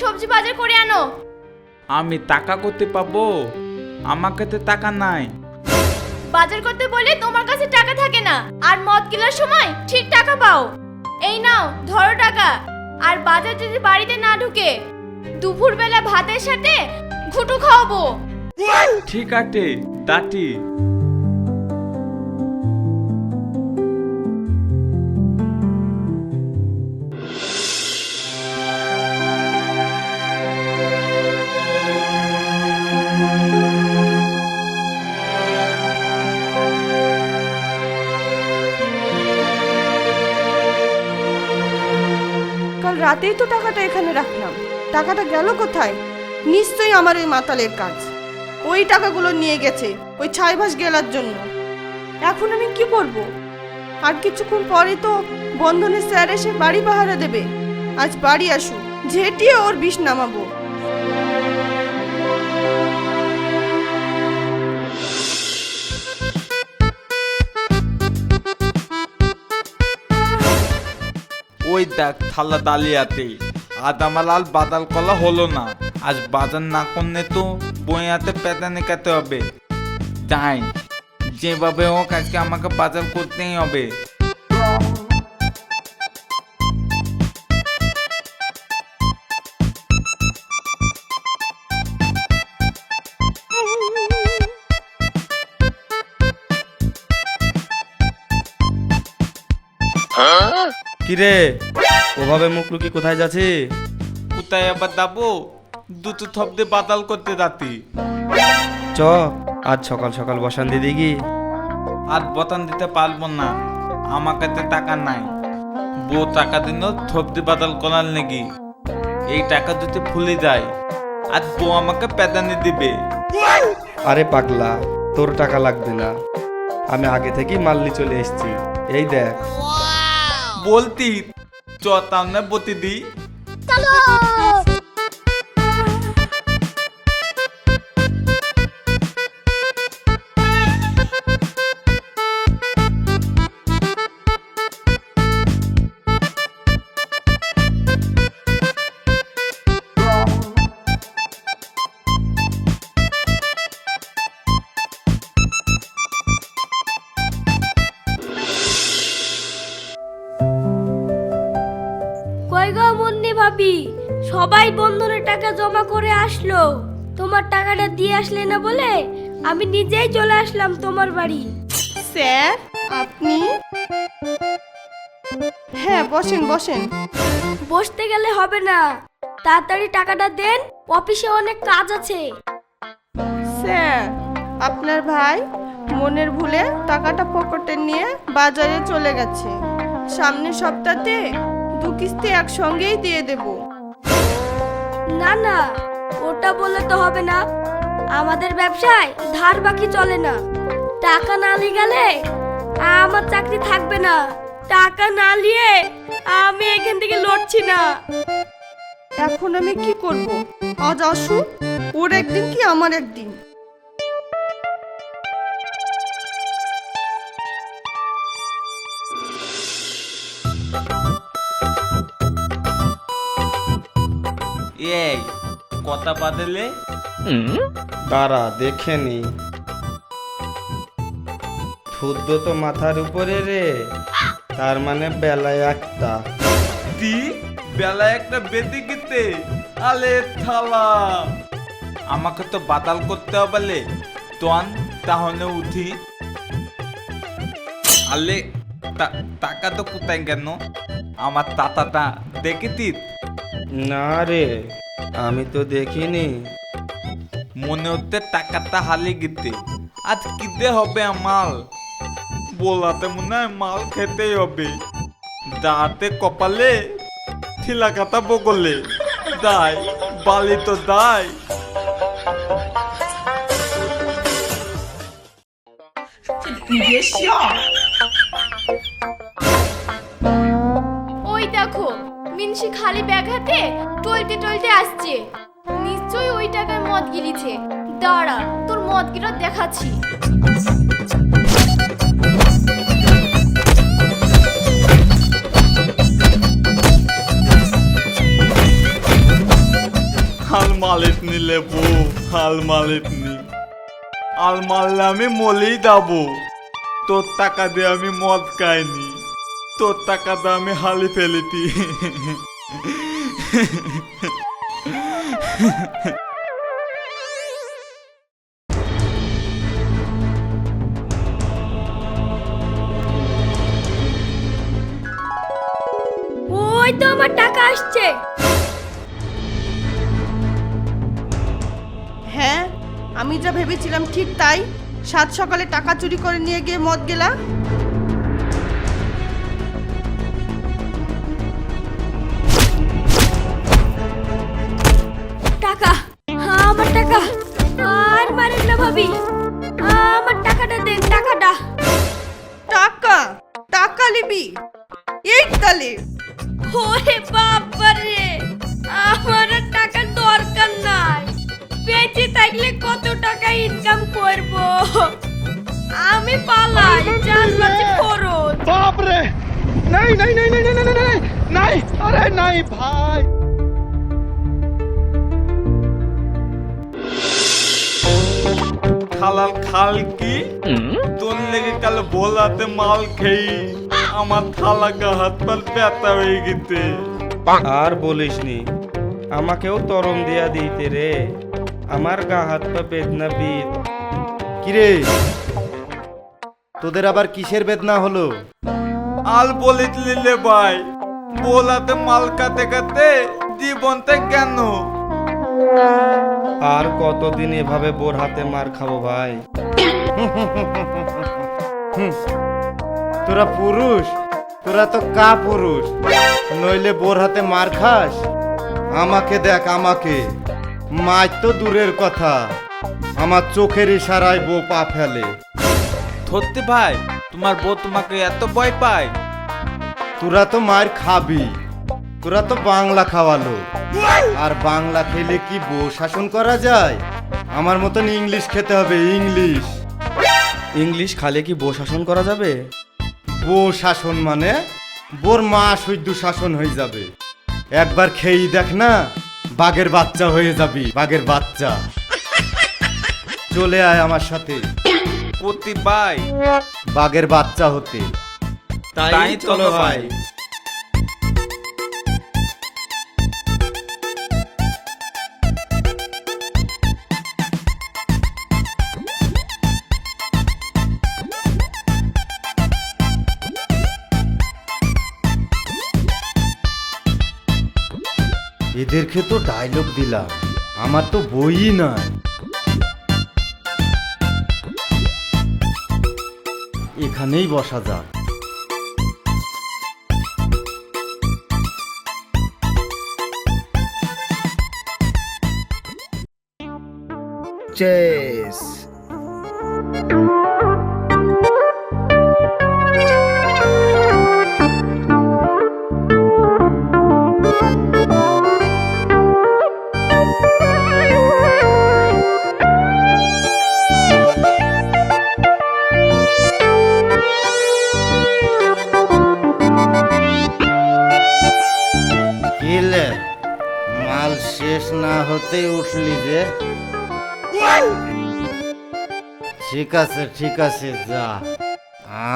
সবজি বাজার করে আনো। আমি টাকা করতে পাবো? আমার কাছে টাকা নাই। বাজার করতে বলে তোমার কাছে টাকা থাকে না। আর মদ কেনার সময় ঠিক টাকা পাও। এই নাও ধরো টাকা। আর বাজার যদি বাড়িতে না ঢুকে দুপুরবেলা ভাতের সাথে ঘুটু খাওয়াবো। ঠিক আছে দাটি কাল রাতেই তো টাকাটা এখানে রাখলাম। টাকাটা গেল কোথায়? নিশ্চয়ই আমার ওই মাতালের কাজ। ওই টাকাগুলো নিয়ে গেছে, ওই ছাইভাস গেলার জন্য। এখন আমি কি করব? আর কিছুক্ষণ পরে তো বন্ধনের স্যার এসে বাড়ি পাহারা দেবে। আজ বাড়ি আসু ঝেঁটিয়ে ওর বিষ নামাবো। ওই দেখ থালা দালিয়াতে আদামালাল বাদাল কলা হলো না। আজ বাজার না করলে তো বইয়াতে পেদানে খেতে হবে। তাই যেভাবে হোক আজকে আমাকে বাজার করতেই হবে। কিরে ওভাবে মুখ লুকি কোথায় যাচ্ছি? কোথায় আবার যাব? দুটো থপদে বাদাল করতে দাতি চ আজ সকাল সকাল বসান দিদি কি আর বতান দিতে পারব না। আমার কাছে টাকা নাই। বউ টাকা দিন থপদি বাদাল করার নাকি। এই টাকা যদি ভুলে যায় আর বউ আমাকে পেদানি দিবে। আরে পাগলা তোর টাকা লাগবে না। আমি আগে থেকেই মাল্লি চলে এসেছি। এই দেখ। বলতি। চ তামনে বতি দি কই ভাবি সবাই বন্ধনের টাকা জমা করে আসলো। তোমার টাকাটা দিয়ে আসলে না বলে আমি নিজেই চলে আসলাম তোমার বাড়ি। স্যার আপনি? হ্যাঁ বসেন বসেন। বসতে গেলে হবে না। তাড়াতাড়ি টাকাটা দেন অফিসে অনেক কাজ আছে। স্যার আপনার ভাই মনের ভুলে টাকাটা পকেটে নিয়ে বাজারে চলে গেছে। সামনের সপ্তাহে দু কিস্তি একসঙ্গেই দিয়ে দেব। না না ওটা বললে তো হবে না। আমাদের ব্যবসায় ধার বাকি চলে না। টাকা না নিয়ে গেলে আমার চাকরি থাকবে না। টাকা না নিয়ে আমি এখান থেকে লড়ছি না। এখন আমি কি করব? আজ আসুক ওর একদিন কি আমার একদিন? এই কথা বাদলে? দাঁড়া দেখে নি। শুদ্ধ তো মাথার উপরে রে তার মানে বেলায় একটা। দি বেলা একটা বেঁধে গেতে আলে থালা। আমাকে তো বাদাল করতে হবে তোয়ান তাহলে উঠি। আলে টাকা তো কোথায় কেন আমার তাতাটা দেখেতিস? না রে। আমি তো দেখিনি। মনে হচ্ছে টাকাটা হালে গেতে। আজ কিতে হবে আমার বলাতে মনে হয় মাল খেতেই হবে। দাঁতে কপালে ঠিলা কাটা বগলে। দায় বালি তো দায়। ওই খালি ব্যাগ হাতে টলতে টলতে আসছে। নিশ্চয়ই ওই টাকার মদ গিলিছে। দাঁড়া, তোর মদ গিলা দেখাচ্ছি নিলে বউ হাল মালিত নি। আল মারলে আমি মলেই দাবো। তোর টাকা দিয়ে আমি মদ খাইনি। তোর টাকা দিয়ে আমি হালি ফেলিতি। ওই তো আমার টাকা আসছে। হ্যাঁ আমি যা ভেবেছিলাম ঠিক তাই। সাত সকালে টাকা চুরি করে নিয়ে গিয়ে মদ গেলা। টাকা। আমার টাকা। আর মারেন না ভাবি। আমার টাকাটা দেন টাকাটা। টাকা? টাকা নিবি? এই তালে। ওরে বাবারে আমার আর দরকার নাই। বেঁচে থাকলে কত টাকা ইনকাম করব? আমি পালাই চাষবাসে খরচ। বাপরে! নাই নাই নাই নাই নাই নাই নাই নাই আরে নাই ভাই। খালাল খাল কি? তোর লেগে কাল বোলাতে মাল খেয়ে আমার থালা গা হাত পাল ব্যথা হয়ে গেতে আর বলিসনি আমাকেও তরম দিয়া দিতে রে। আমার গা হাত পা বেদনা বিদ কিরে? তোদের আবার কিসের বেদনা হলো? আল বলিত লিলে ভাই বোলাতে মাল কাতে কাতে জীবনতে কেন? আর কতদিন এভাবে বোর হাতে মার খাব ভাই? তোরা পুরুষ তোরা তো কা পুরুষ নইলে বোর হাতে মার খাস? আমাকে দেখ আমাকে। মাছ তো দূরের কথা আমার চোখের ইশারায় বউ পা ফেলে। ধরতে ভাই তোমার বউ তোমাকে এত ভয় পায়। তোরা তো মার খাবি। তোরা তো বাংলা খাওয়ালো। আর বাংলা খেলে কি বউ শাসন করা যায়? আমার মতন ইংলিশ খেতে হবে ইংলিশ। ইংলিশ খালে কি বউ শাসন করা যাবে? বউ শাসন মানে বোর মা সৈদ্য শাসন হয়ে যাবে। একবার খেয়েই দেখ না বাঘের বাচ্চা হয়ে যাবি বাঘের বাচ্চা। চলে আয় আমার সাথে। প্রতি ভাই বাঘের বাচ্চা হতে। তাই চলো ভাই। এদেরকে তো ডায়লগ দিলাম আমার তো বইই নাই। এখানেই বসা যাক। चेस হতেই উঠলি যে। ঠিক আছে ঠিক আছে, যা।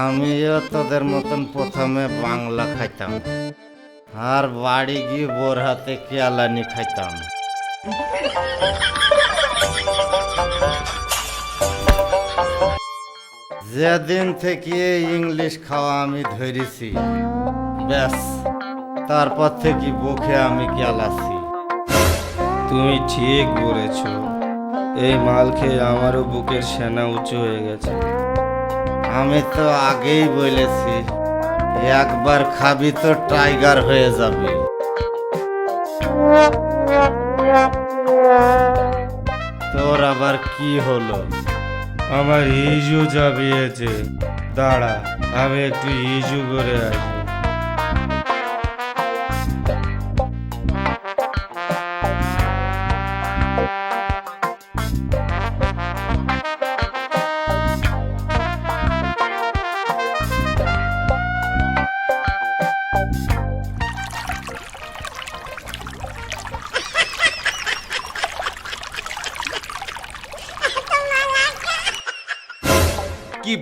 আমিও তোদের মতন প্রথমে বাংলা খাইতাম। আর বাড়ি গিয়ে বোর হাতে কেয়ালানি খাইতাম। যেদিন থেকে ইংলিশ খাওয়া আমি ধরেছি, ব্যাস, তারপর থেকে বুকে আমি গেলাছি তুমি ঠিক বলেছ। এই মাল খেয়ে আমারও বুকের সেনা উঁচু হয়ে গেছে। আমি তো আগেই বলেছি, একবার খাবি তো টাইগার হয়ে যাবে। তোর আবার কি হলো? আমার ইজু চাপিয়েছে দাঁড়া, আমি একটু ইজু করে আসি।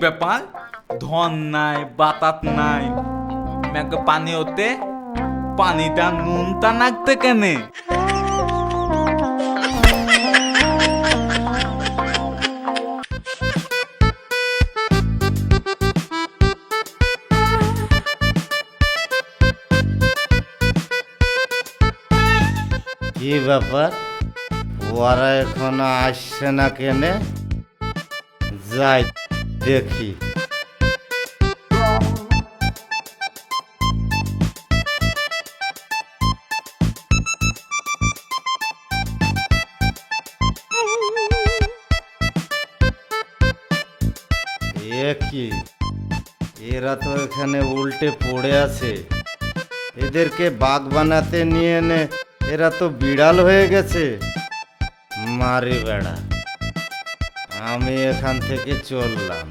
ব্যাপার? ধন নাই, বাতাত নাই। মেঘে পানি হতে পানিটা নুনটা নাকতে কেনে? কি ব্যাপার? ওরা এখনও আসছে না কেনে? যাই। দেখি। কি এরা তো এখানে উল্টে পড়ে আছে। এদেরকে বাঘ বানাতে নিয়ে এনে এরা তো বিড়াল হয়ে গেছে। মারি বেড়া। আমি এখান থেকে চললাম।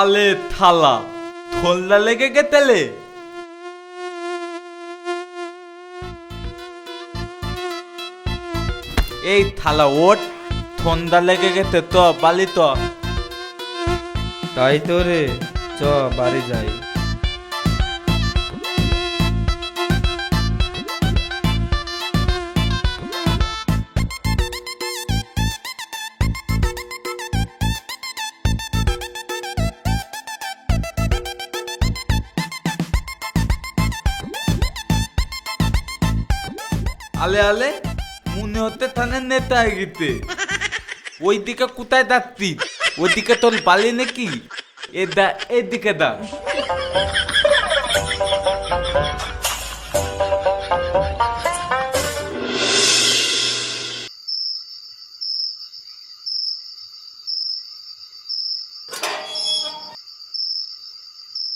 আলে থালা, থলদা লেগে গেতেলে? এই থালা ওট থন্দা লেগে গেতে তো, বালি তো। তাই তো রে, চ, বাড়ি যাই। আলে আলে, মনে হতে থানে নেতা গেতে ওইদিকে কোথায় যাচ্ছি ওইদিকে তোর বালি নাকি? এ দা এদিকে দা।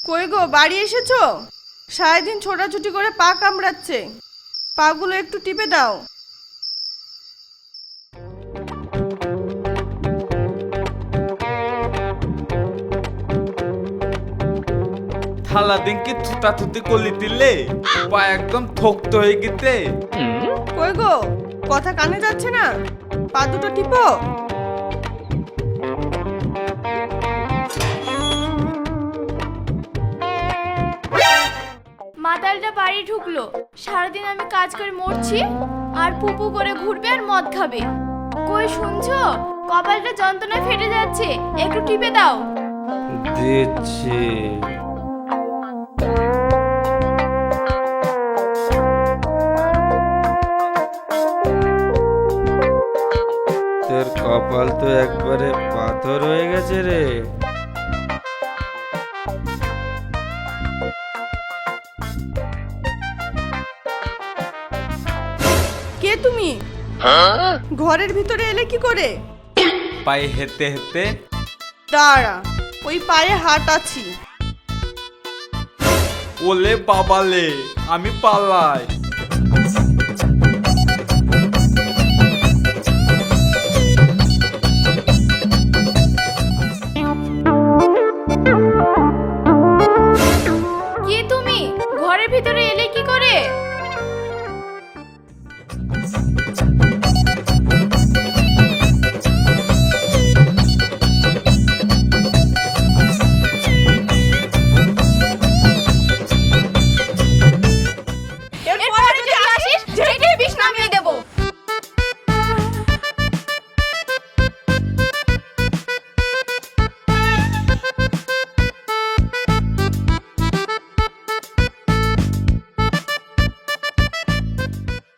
কই গো, বাড়ি এসেছ? সারাদিন ছোটাছুটি করে পা কামড়াচ্ছে। পাগুলো একটু টিপে দাও। থালা দিন কি থুতা থুতি করলি দিলে পা একদম থক্ত হয়ে গেতে। কই গো? কথা কানে যাচ্ছে না। পা দুটো টিপো। মাতালটা বাড়ি ঢুকলো। সারাদিন আমি কাজ করে মরছি আর পুপু করে ঘুরবে আর মদ খাবে। কই শুনছো? কপালটা যন্ত্রণায় ফেটে যাচ্ছে একটু টিপে দাও। দিচ্ছি কপাল তো একবারে পাথর হয়ে গেছে রে। কে তুমি? ঘরের ভিতরে এলে কি করে? পায়ে হেতে হেতে দাঁড়া ওই পায়ে হাট আছি। ওলে বাবালে আমি পালাই।